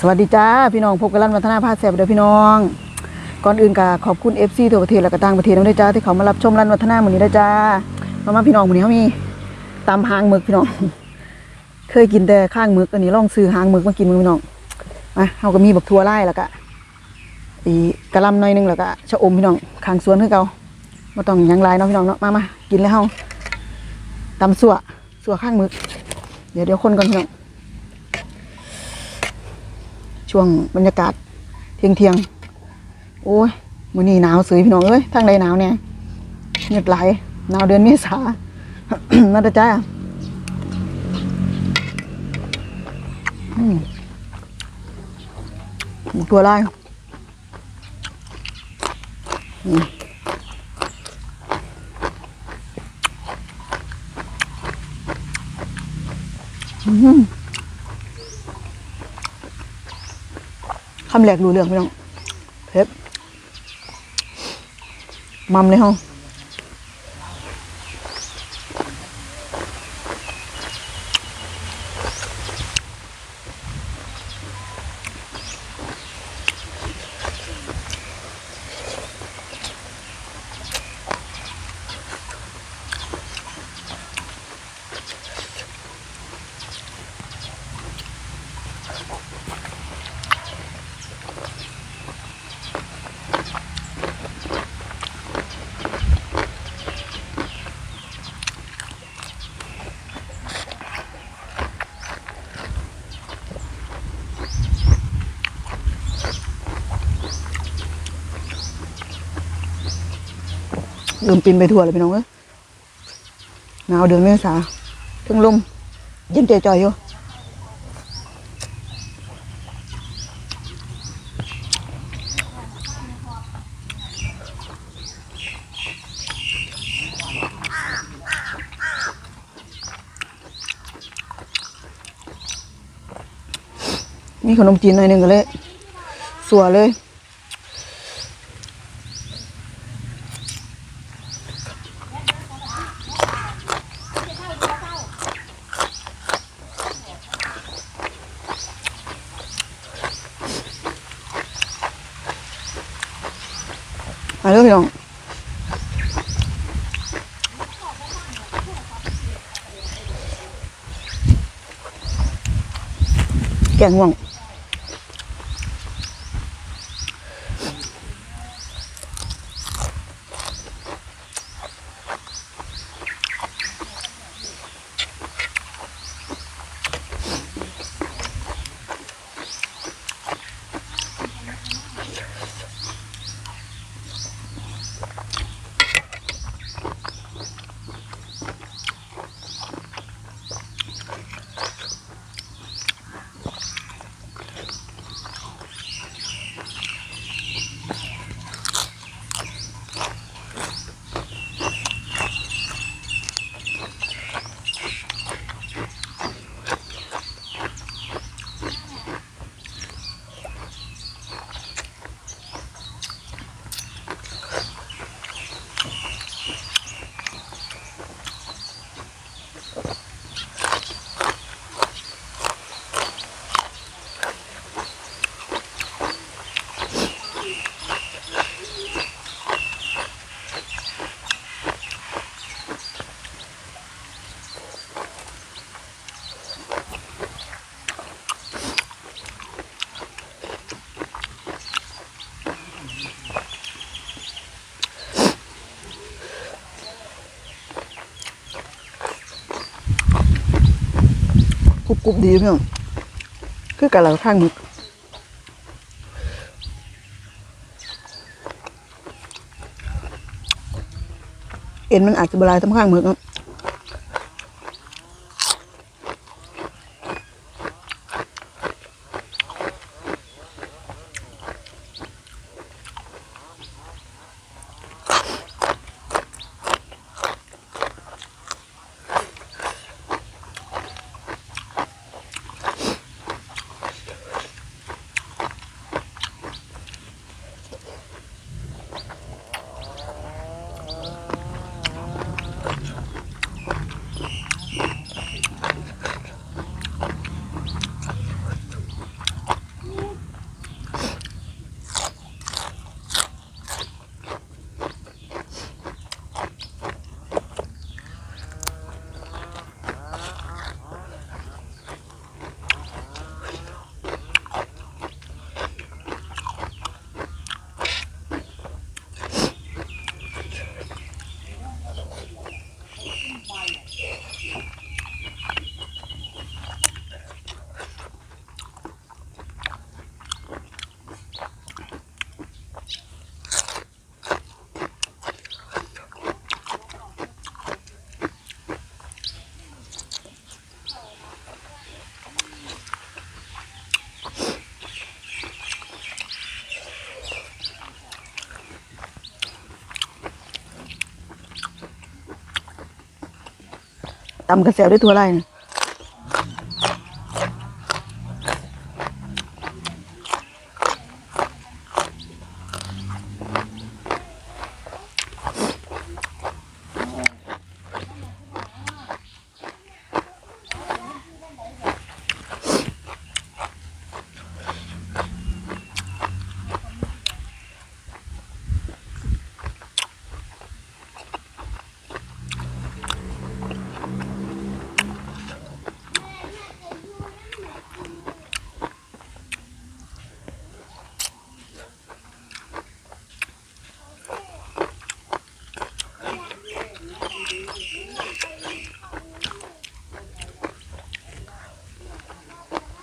สวัสดีจ้าพี่น้องพบกับรันวัฒนาภาสแสบเด้อพี่น้อง ก่อนอื่นก็ขอบคุณ FC ทั่วประเทศและก็ต่างประเทศด้วยจ้าที่เขามารับชมรันวัฒนามื้อนี้ด้วยจ้ามามาพี่น้องมื้อนี้เขามีตำหางหมึกพี่น้อง เคยกินแต่ข้างหมึกอันนี้ล่องซื้อหางหมึกมากินมื้อพี่น้องมาเฮาก็มีบักทั่วไล่แล้วก็อีกระลำหน่อยหนึงแล้วก็ชะอมพี่น้องข้างสวนคือเก่าบ่ต้องยังหลายเนาะพี่น้องเนาะมามากินแล้วเฮาตำสั่วสั่วข้างหมึก เดี๋ยวเดี๋ยวคนก่อนพี่น้อง ช่วงบรรยากาศเที่ยงเที่ยงโอ้ยมื้อนี้หนาวสวยพี่น้องเอ้ยทางใดหนาวเนี่ยเงียบไหลหนาวเดือนเมษามาเด้อจ้าอืมหมูตัวไรอืมอืม คำ แรกรู้เรื่องพี่น้องเพ็บมัมเลยห้อง ลืมปินไปทั่วเลยพี่น้องเอ้ยหนาวเดือนเมษาถึงลมเย็นใจจ่อยอยู่มีขนมจีนหน่อยหนึ่งก็เลย สัวเลย มาเรื่องน้องแกงว่าง กรุบดีพี่น้องคือกันเราข้างมึกเอ็นมันอาจจะบลายทำข้างมึกเนาะ ตำกระแสบด้วยตัวไรเนี่ย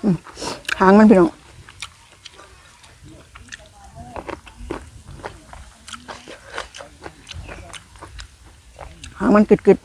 หางมันพี่น้องหางมันกึดกึด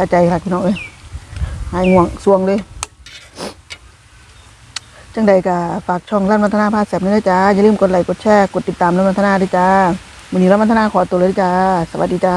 ะใจค่ะพี่น้องเอ้ยหายง่วงสวงเลย จังใดก็ฝากช่องร้านวัฒนาพาแสบนี้ด้วยจ้า อย่าลืมกดไลค์กดแชร์กดติดตามร้านวัฒนาด้วยจ้าวันนี้ร้านวัฒนาขอตัวเลยจ้า สวัสดีจ้า